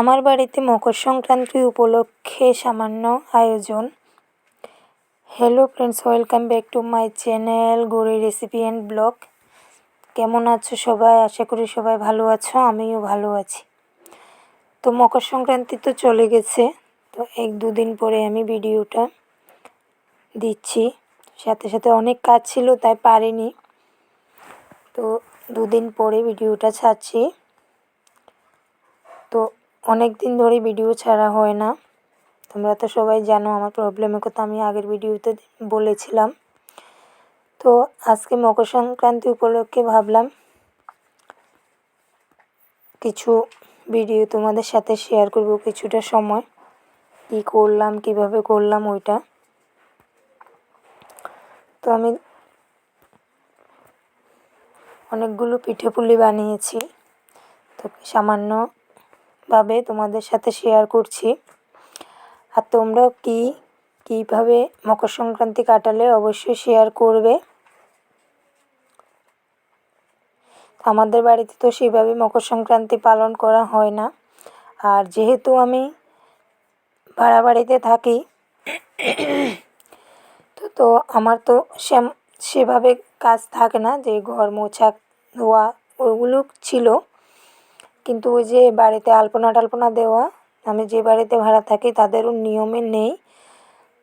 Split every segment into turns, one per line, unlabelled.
আমার বাড়িতে মকর সংক্রান্তি উপলক্ষে সামান্য আয়োজন। Hello friends welcome back to my channel Gouri recipe and blog কেমন আছো সবাই? আশা করি সবাই ভালো আছো, আমিও ভালো আছি। তো মকর সংক্রান্তি তো চলে গেছে, তো এক দুদিন পরে আমি ভিডিওটা দিচ্ছি। সাথে সাথে অনেক কাজ ছিল, তাই পারিনি। তো দুদিন পরে ভিডিওটা ছাড়ছি। তো অনেক দিন ধরে ভিডিও ছাড়া হয় না। তোমরা তো সবাই জানো আমার প্রবলেমের কথা আমি আগের ভিডিওতে বলেছিলাম। তো আজকে মকর সংক্রান্তি উপলক্ষে ভাবলাম কিছু ভিডিও তোমাদের সাথে শেয়ার করব কিছুটা সময়। কী করলাম, কীভাবে করলাম ওইটা। তো আমি অনেকগুলো পিঠে পুলি বানিয়েছি। তো সামান্যভাবে তোমাদের সাথে শেয়ার করছি। আর তোমরাও কী, কীভাবে মকর সংক্রান্তি কাটালে অবশ্যই শেয়ার করবে। আমাদের বাড়িতে তো সেভাবে মকর সংক্রান্তি পালন করা হয় না। আর যেহেতু আমি ভাড়া বাড়িতে থাকি, তো তো আমার তো সেভাবে কাজ থাকে না যে ঘর মোছা ধোয়া ওগুলো ছিল। কিন্তু ওই যে বাড়িতে আলপনা টালপনা দেওয়া, আমি যে বাড়িতে ভাড়া থাকি তাদেরও নিয়মে নেই,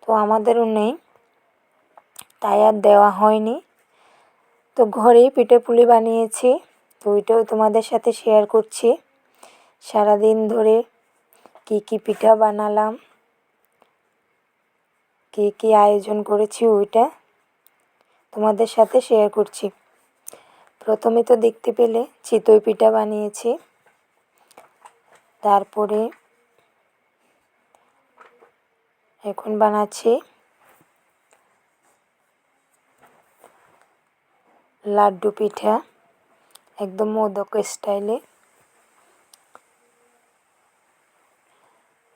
তো আমাদেরও নেই। তাই আর দেওয়া হয়নি। তো ঘরেই পিঠে পুলি বানিয়েছি, তো ওইটাও তোমাদের সাথে শেয়ার করছি। সারাদিন ধরে কী কী পিঠা বানালাম, কী কী আয়োজন করেছি ওইটা তোমাদের সাথে শেয়ার করছি। প্রথমে তো দেখতে পেলে চিতই পিঠা বানিয়েছি। তারপরে এখন বানাচ্ছি লাড্ডু পিঠা, একদম মোদক স্টাইলে।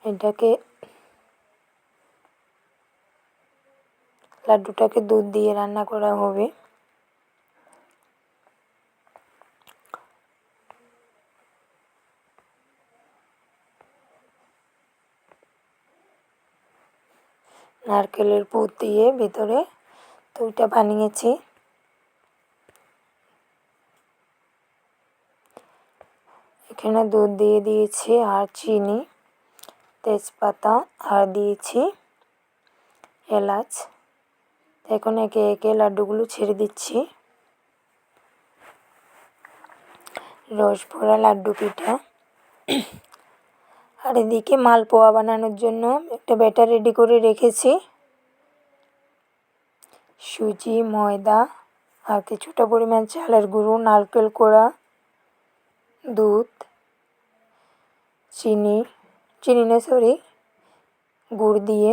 এটাকে লাড্ডুটাকে দুধ দিয়ে রান্না করা হবে। নারকেলের পুর দিয়ে ভিতরে তো ওইটা বানিয়েছি। এখানে দুধ দিয়ে দিয়েছি আর চিনি, তেজপাতা আর দিয়েছি এলাচ। এখন একে একে লাড্ডুগুলো ছেড়ে দিচ্ছি। রস ভরা লাড্ডু পিঠা। আর এদিকে মালপোয়া বানানোর জন্য একটা ব্যাটার রেডি করে রেখেছি। সুজি, ময়দা আর কিছুটা পরিমাণ চালের গুঁড়ো, নারকেল কোড়া, দুধ, চিনি চিনি না সরি গুড় দিয়ে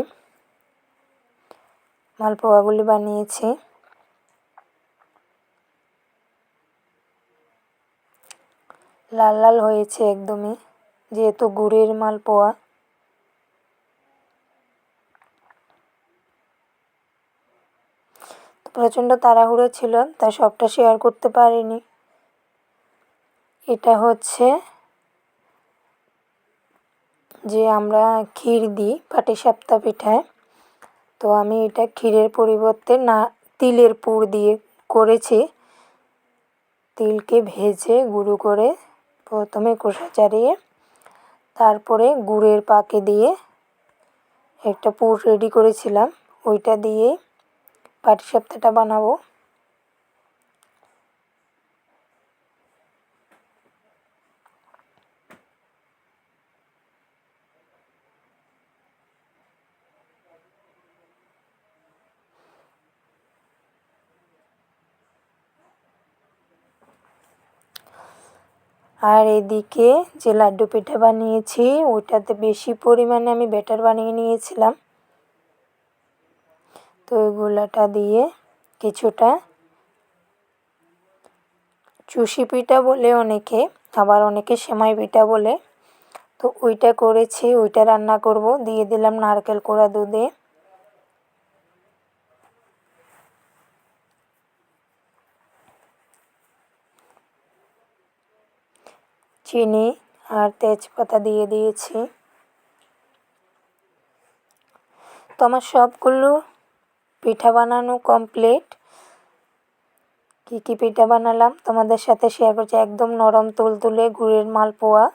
মালপোয়াগুলি বানিয়েছি। লাল লাল হয়েছে একদমই। যেহেতু গুড়ের মাল মালপোয়া প্রচণ্ড তাড়াহুড়ো ছিল, তাই সবটা শেয়ার করতে পারিনি। এটা হচ্ছে যে আমরা ক্ষীর দিই পাটিসাপটা পিঠায়। তো আমি এটা ক্ষীরের পরিবর্তে না, তিলের পুর দিয়ে করেছি। তিলকে ভেজে গুঁড়ো করে প্রথমে কষা চাড়িয়ে তারপরে গুড়ের পাকে দিয়ে একটা পুর রেডি করেছিলাম। ওইটা দিয়ে পাটিসাপটাটা বানাবো। আর এদিকে যে লাড্ডু পিঠা বানিয়েছি, ওইটাতে বেশি পরিমাণে আমি ব্যাটার বানিয়ে নিয়েছিলাম। তো ওই গোলাটা দিয়ে কিছুটা চুষি পিঠা বলে অনেকে, আবার অনেকে সেমাই পিঠা বলে। তো ওইটা করেছি, ওইটা রান্না করব। দিয়ে দিলাম নারকেল কোড়া দুধে। চিনি আর তেজপাতা দিয়ে দিয়েছি। তো আমার সবগুলো পিঠা বানানো কমপ্লিট কী কী পিঠা বানালাম তোমাদের সাথে শেয়ার করছি। একদম নরম তুলতুলে গুড়ের মালপোয়া।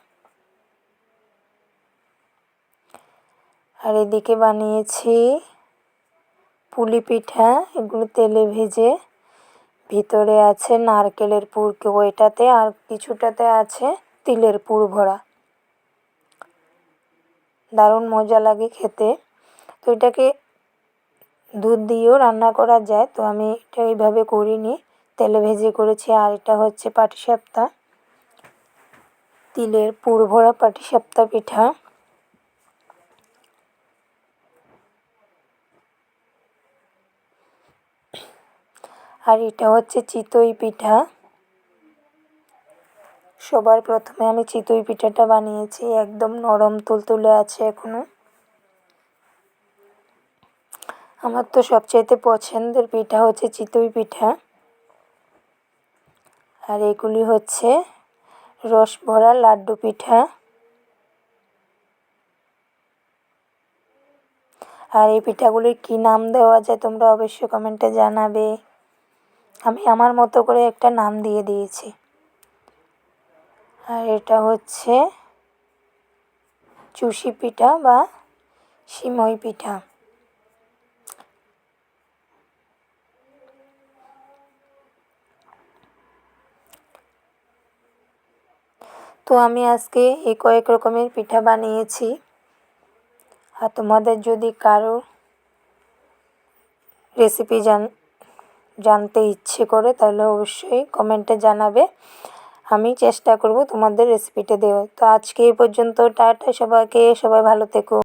আর এদিকে বানিয়েছি পুলি পিঠা, এগুলো তেলে ভেজে ভিতরে আছে নারকেলের পুরকে। ওইটাতে আর কিছুটাতে আছে তিলের পুর ভরা। দারুণ মজা লাগে খেতে। তো এটাকে দুধ দিয়েও রান্না করা যায়। তো আমি এটা এইভাবে করিনি। তেলে ভেজে করেছি আর এটা হচ্ছে পাটিসাপটা। তিলের পুর ভরা পাটিসাপটা পিঠা। আর এটা হচ্ছে চিতই পিঠা। সবার প্রথমে আমি চিতই পিঠাটা বানিয়েছি, একদম নরম তুলতুলে আছে এখনও আমার তো সবচাইতে পছন্দের পিঠা হচ্ছে চিতই পিঠা। আর এগুলি হচ্ছে রস ভরা লাড্ডু পিঠা। আর এই পিঠাগুলির কী নাম দেওয়া যায় তোমরা অবশ্যই কমেন্টে জানাবে। আমি আমার মতো করে একটা নাম দিয়ে দিয়েছি। আর এটা হচ্ছে চুষি পিঠা বা সিমই পিঠা। তো আমি আজকে এই কয়েক রকমের পিঠা বানিয়েছি। আর তোমাদের যদি কারও রেসিপি জান, জানতে ইচ্ছে করে তাহলে অবশ্যই কমেন্টে জানাবে। আমি চেষ্টা করব তোমাদের রেসিপিটা দেওয়ার। তো আজকে এই পর্যন্ত, টাটা সবাইকে, সবাই ভালো থেকো।